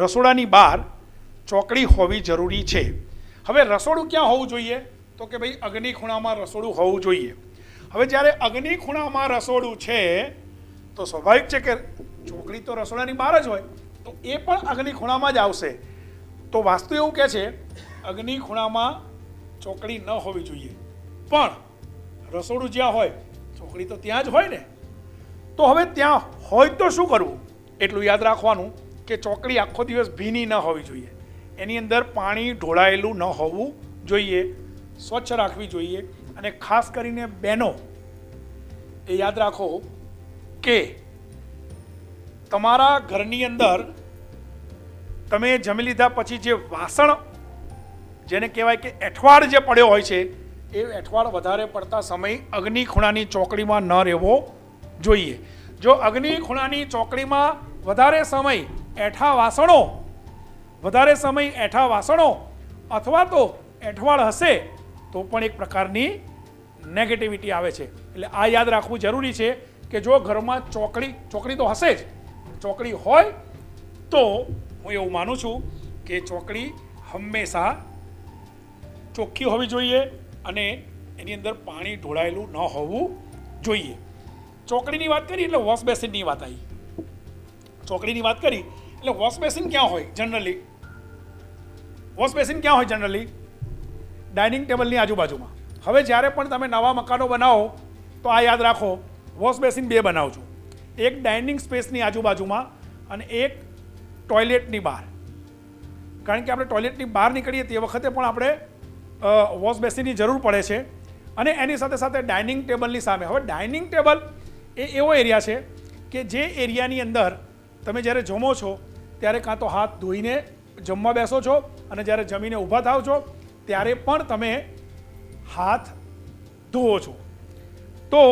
રસોડાની બહાર ચોકડી હોવી જરૂરી છે. હવે રસોડું ક્યાં હોવું જોઈએ? તો કે ભાઈ અગ્નિ ખૂણામાં રસોડું હોવું જોઈએ. હવે જ્યારે અગ્નિ ખૂણામાં રસોડું છે, તો સ્વાભાવિક છે કે ચોકડી તો રસોડાની બહાર જ હોય, તો એ પણ અગ્નિ ખૂણામાં જ આવશે. તો વાસ્તુ એવું કહે છે, અગ્નિ ખૂણામાં ચોકડી ન હોવી જોઈએ. પણ રસોડું જ્યાં હોય, ચોકડી તો ત્યાં જ હોય ને? તો હવે ત્યાં હોય તો શું કરવું? એટલું યાદ રાખવાનું. કે ચોકડી આખો દિવસ ભીની ન હોવી જોઈએ. એની અંદર પાણી ઢોળાયેલું ન હોવું જોઈએ. સ્વચ્છ રાખવી જોઈએ. અને ખાસ કરીને બહેનો, એ યાદ રાખો કે તમારા ઘરની અંદર તમે જમી લીધા પછી જે વાસણ, જેને કહેવાય કે એઠવાડ જે પડ્યો હોય છે, એ એઠવાડ વધારે પડતા સમય અગ્નિ ખૂણાની ચોકડીમાં ન રહેવો જોઈએ. જો અગ્નિ ખૂણાની ચોકડીમાં વધારે સમય એઠા વાસણો. વધારે સમય એઠા વાસણો અથવા તો એઠવાડ હશે તો પણ એક પ્રકારની નેગેટિવિટી આવે છે. એટલે આ યાદ રાખવું જરૂરી છે કે જો ઘરમાં ચોકડી ચોકડી તો હશે જ. ચોકડી હોય તો હું એવું માનું છું કે ચોકડી હંમેશા ચોખ્ખી હોવી જોઈએ અને એની અંદર પાણી ઢોળાયેલું ન હોવું જોઈએ. ચોકડીની વાત કરી એટલે વોશ બેસિનની વાત આવી. ચોકડીની વાત કરી એટલે વોશ બેસિન ક્યાં હોય જનરલી વોશ બેસિન ક્યાં હોય જનરલી ડાઇનિંગ ટેબલની આજુબાજુમાં. હવે જ્યારે પણ તમે નવા મકાનો બનાવો, તો આ યાદ રાખો વોશ બેસિન બે બનાવજો. એક ડાઇનિંગ સ્પેસની આજુબાજુમાં અને એક ટોયલેટની બહાર. કારણ કે આપણે ટોયલેટની બહાર નીકળીએ તે વખતે પણ આપણે વોશ બેસિનની જરૂર પડે છે. અને એની સાથે સાથે ડાઇનિંગ ટેબલની સામે. હવે ડાઇનિંગ ટેબલ એ એવો એરિયા છે કે જે એરિયાની અંદર તમે જ્યારે જમો છો ત્યારે કાં તો હાથ ધોઈને જમવા બેસો છો અને જ્યારે જમીને ઊભા થાવ છો, ત્યારે પણ તમે હાથ ધોવો છો. તો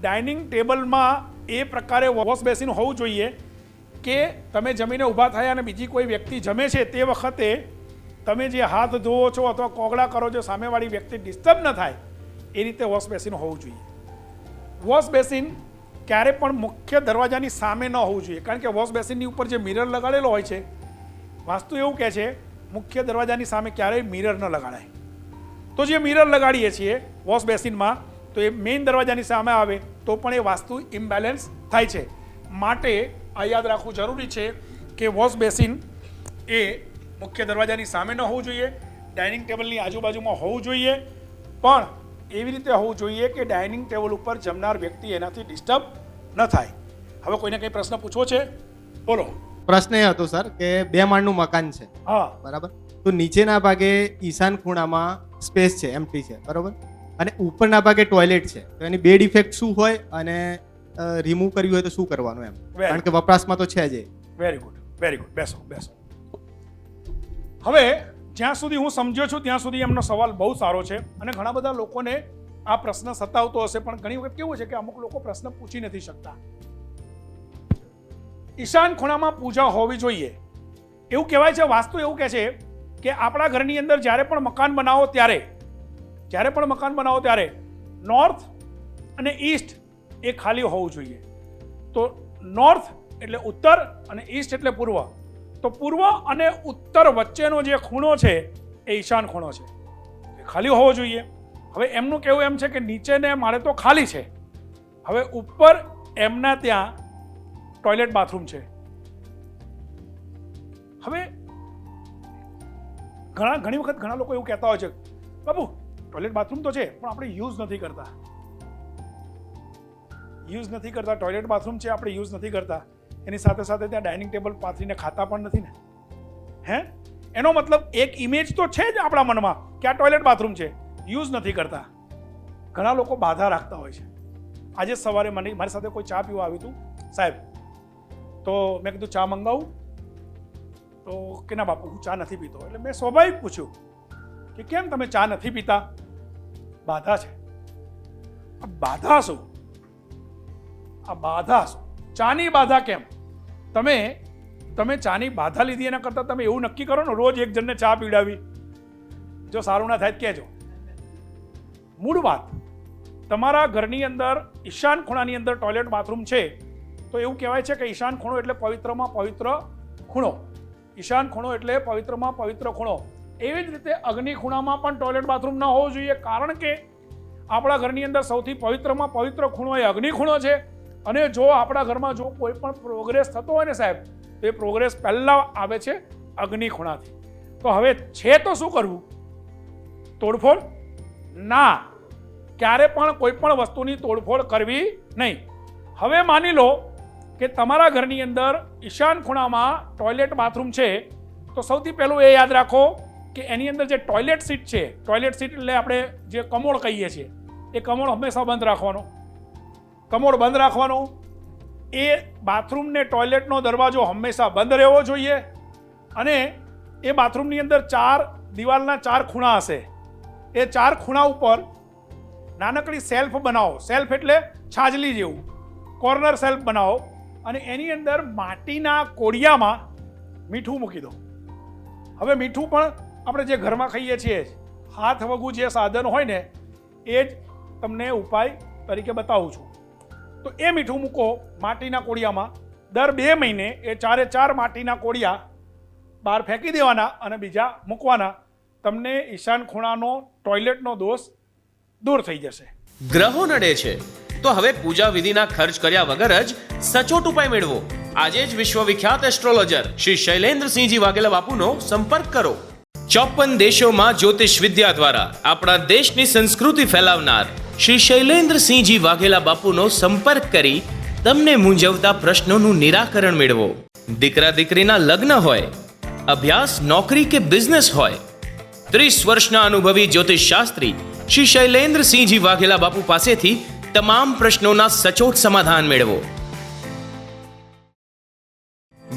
ડાઇનિંગ ટેબલમાં એ પ્રકારે વોશ બેસિન હોવું જોઈએ કે તમે જમીને ઊભા થયા અને બીજી કોઈ વ્યક્તિ જમે છે તે વખતે તમે જે હાથ ધોવો છો અથવા કોગળા કરો છો, સામેવાળી વ્યક્તિ ડિસ્ટર્બ ન થાય, એ રીતે વોશ બેસિન હોવું જોઈએ. વોશ બેસિન ક્યારે પણ મુખ્ય દરવાજાની સામે ન હોવું જોઈએ. કારણ કે વોશ બેસિનની ઉપર જે મિરર લગાડેલો હોય છે, વાસ્તુ એવું કહે છે, મુખ્ય દરવાજાની સામે ક્યારેય મિરર ન લગાડાય. તો જે મિરર લગાડીએ છીએ વોશ બેસિનમાં, તો એ મેઇન દરવાજાની સામે આવે, તો પણ એ વાસ્તુ ઇમ્બેલેન્સ થાય છે. માટે આ યાદ રાખવું જરૂરી છે કે વોશ બેસિન એ મુખ્ય દરવાજાની સામે ન હોવું જોઈએ, ડાઇનિંગ ટેબલની આજુબાજુમાં હોવું જોઈએ. પણ એવી રીતે હોવું જોઈએ કે ડાઇનિંગ ટેબલ ઉપર જમનાર વ્યક્તિ એનાથી ડિસ્ટર્બ ન થાય. હવે કોઈને કંઈ પ્રશ્ન પૂછવો છે? બોલો. પ્રશ્ન એ હતો સર કે બે માળનું મકાન છે. હા. બરાબર? તો નીચેના ભાગે ઈશાન ખૂણામાં સ્પેસ છે એમટી છે બરાબર? અને ઉપરના ભાગે ટોયલેટ છે. તો એની બે ડિફેક્ટ શું હોય અને રિમૂવ કરવી હોય તો શું કરવાનું એમ? કારણ કે વપરાશમાં તો છે જ વેરી ગુડ વેરી ગુડ બેસો બેસો. હવે જ્યાં સુધી હું સમજ્યો છું, ત્યાં સુધી એમનો સવાલ બહુ સારો છે. અને ઘણા બધા લોકોને આ પ્રશ્ન સતાવતો હશે, પણ ઘણી વખત કેવું છે કે અમુક લોકો પ્રશ્ન પૂછી નથી શકતા. ઈશાન ખૂણામાં પૂજા હોવી જોઈએ. એવું કહેવાય છે, વાસ્તુ એવું કહે છે કે આપણા ઘરની અંદર જ્યારે પણ મકાન બનાવો ત્યારે, જ્યારે પણ મકાન બનાવો ત્યારે નોર્થ અને ઈસ્ટ એ ખાલી હોવું જોઈએ. તો નોર્થ એટલે ઉત્તર અને ઈસ્ટ એટલે પૂર્વ. તો પૂર્વ અને ઉત્તર વચ્ચેનો જે ખૂણો છે, એ ઈશાન ખૂણો છે. એ ખાલી હોવો જોઈએ. હવે એમનું કહેવું એમ છે કે નીચેને માળે તો ખાલી છે. હવે ઉપર એમના ત્યાં ટોયલેટ બાથરૂમ છે. હવે ઘણા, ઘણી વખત ઘણા લોકો એવું કહેતા હોય છે, બાબુ, ટોયલેટ બાથરૂમ તો છે, પણ આપણે યુઝ નથી કરતા. યુઝ નથી કરતા, ટોયલેટ બાથરૂમ છે, આપણે યુઝ નથી કરતા. એની સાથે સાથે ત્યાં ડાઇનિંગ ટેબલ પાથરીને ખાતા પણ નથી ને. હે? એનો મતલબ એક ઇમેજ તો છે જ આપણા મનમાં કે આ ટોયલેટ બાથરૂમ છે. યુઝ નથી કરતા. ઘણા લોકો બાધા રાખતા હોય છે. આજે સવારે મને, મારી સાથે કોઈ ચા પીવા આવ્યું હતું? સાહેબ, તો મેં કીધું, ચા મંગાવું? તો કે, ના બાપુ, હું ચા નથી પીતો. એટલે મેં સ્વાભાવિક પૂછ્યું કે, કેમ તમે ચા નથી પીતા? બાધા છે. આ બાધા શું? આ બાધા શું? ચાની બાધા કેમ? તમે તમે ચાની બાધા લીધી એના કરતાં તમે એવું નક્કી કરો ને, રોજ એક જણને ચા પીડાવી જો સારું ના થાય કહેજો. મૂળ વાત, તમારા ઘરની અંદર ઈશાન ખૂણાની અંદર ટોયલેટ બાથરૂમ છે, તો એવું કહેવાય છે કે ઈશાન ખૂણો એટલે પવિત્રમાં પવિત્ર ખૂણો. ઈશાન ખૂણો એટલે પવિત્રમાં પવિત્ર ખૂણો. એવી જ રીતે અગ્નિ ખૂણામાં પણ ટોયલેટ બાથરૂમ ન હોવું જોઈએ, કારણ કે આપણા ઘરની અંદર સૌથી પવિત્રમાં પવિત્ર ખૂણો એ અગ્નિ ખૂણો છે. અને જો આપણા ઘરમાં જો કોઈ પણ પ્રોગ્રેસ થતો હોય ને સાહેબ, તો એ પ્રોગ્રેસ પહેલાં આવે છે અગ્નિ ખૂણાથી. તો હવે છે તો શું કરવું? તોડફોડ? ના. ક્યારે પણ કોઈ પણ વસ્તુની તોડફોડ કરવી નહીં. હવે માની લો કે તમારા ઘરની અંદર ઈશાન ખૂણામાં ટોયલેટ બાથરૂમ છે, તો સૌથી પહેલું એ યાદ રાખો કે એની અંદર જે ટોયલેટ સીટ છે ટોયલેટ સીટ એટલે આપણે જે કમોડ કહીએ છીએ, એ કમોડ હંમેશા બંધ રાખવાનો. કમોડ બંધ રાખવાનો. એ બાથરૂમ ને ટોયલેટનો દરવાજો હંમેશા બંધ રહેવો જોઈએ. અને એ બાથરૂમની અંદર ચાર, દિવાલના ચાર ખૂણા હશે. એ ચાર ખૂણા ઉપર નાનકડી સેલ્ફ બનાવો. સેલ્ફ એટલે છાજલી જેવું. કોર્નર સેલ્ફ બનાવો અને એની અંદર માટીના કોડિયામાં મીઠું મૂકી દો. હવે મીઠું પણ આપણે જે ઘરમાં ખાઈએ છીએ, હાથ વગું જે સાધન હોય ને, એ જ તમને ઉપાય તરીકે બતાવું છું. તો એ મીઠું મૂકો માટીના કોળિયામાં. દર બે મહિને એ ચારે ચાર માટીના કોળિયા બહાર ફેંકી દેવાના અને બીજા મૂકવાના. તમને ઈશાન ખૂણાનો ટોયલેટનો દોષ દૂર થઈ જશે. ગ્રહો નડે છે. તો હવે પૂજા વિધિના ખર્ચ કર્યા વગર જ સચોટ ઉપાય મેળવો. આજે જ વિશ્વવિખ્યાત એસ્ટ્રોલોજર શ્રી શૈલેન્દ્રસિંહજી વાઘેલા બાપુનો સંપર્ક કરો. ચોપન દેશોમાં જ્યોતિષ વિદ્યા દ્વારા આપણા દેશની સંસ્કૃતિ ફેલાવનાર શ્રી શૈલેન્દ્રસિંહજી વાઘેલા બાપુનો સંપર્ક કરી તમને મૂંઝવતા પ્રશ્નોનું નિરાકરણ મેળવો. દીકરા દીકરીના લગ્ન હોય, અભ્યાસ, નોકરી કે બિઝનેસ હોય, ત્રીસ વર્ષના અનુભવી જ્યોતિષ શાસ્ત્રી શ્રી શૈલેન્દ્રસિંહજી વાઘેલા બાપુ પાસેથી તમામ પ્રશ્નોના સચોટ સમાધાન મેળવો.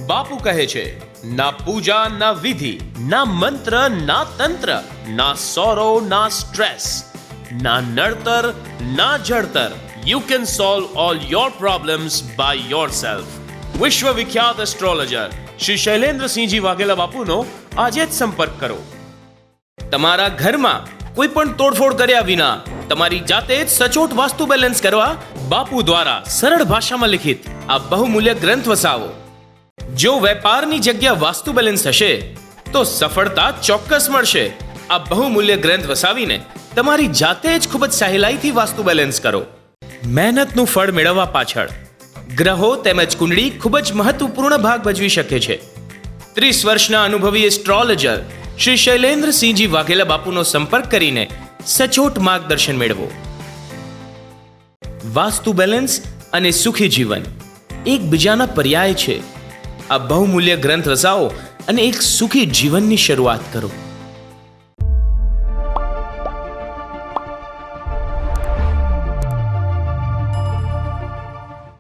બાપુ કહે છે, ના પૂજા, ના વિધિ, ના મંત્ર, ના તંત્ર, ના સોરો ના સ્ટ્રેસ ના નડતર ના જડતર you can solve all your problems by yourself વિશ્વ વિખ્યાત એસ્ટ્રોલોજર શ્રી શૈલેન્દ્રસિંહજી વાઘેલા બાપુનો આજે જ સંપર્ક કરો તમારા ઘરમાં કોઈ પણ તોડફોડ કર્યા વિના તમારી જાતે જ સચોટ વાસ્તુ બેલેન્સ કરવા બાપુ દ્વારા સરળ ભાષામાં લિખિત આ બહુમૂલ્ય ગ્રંથ વસાવો. જો વેપારની જગ્યા વાસ્તુ બેલેન્સ હશે, તો સફળતા ચોક્કસ મળશે. આ બહુમૂલ્ય ગ્રંથ વસાવીને તમારી જાતે જ ખૂબ જ સહેલાઈથી વાસ્તુ બેલેન્સ કરો. મહેનતનું ફળ મેળવવા પાછળ, ગ્રહો તેમજ કુંડળી ખૂબ જ મહત્વપૂર્ણ ભાગ ભજવી શકે છે. ત્રીસ વર્ષના અનુભવી એસ્ટ્રોલોજર શ્રી શૈલેન્દ્રસિંહજી વાઘેલા બાપુનો સંપર્ક કરીને સચોટ માર્ગદર્શન મેળવો. વાસ્તુ બેલેન્સ અને સુખી જીવન એકબીજાના પર્યાય છે. આ બહુમૂલ્ય ગ્રંથ રસાઓ અને એક સુખી જીવનની શરૂઆત કરો.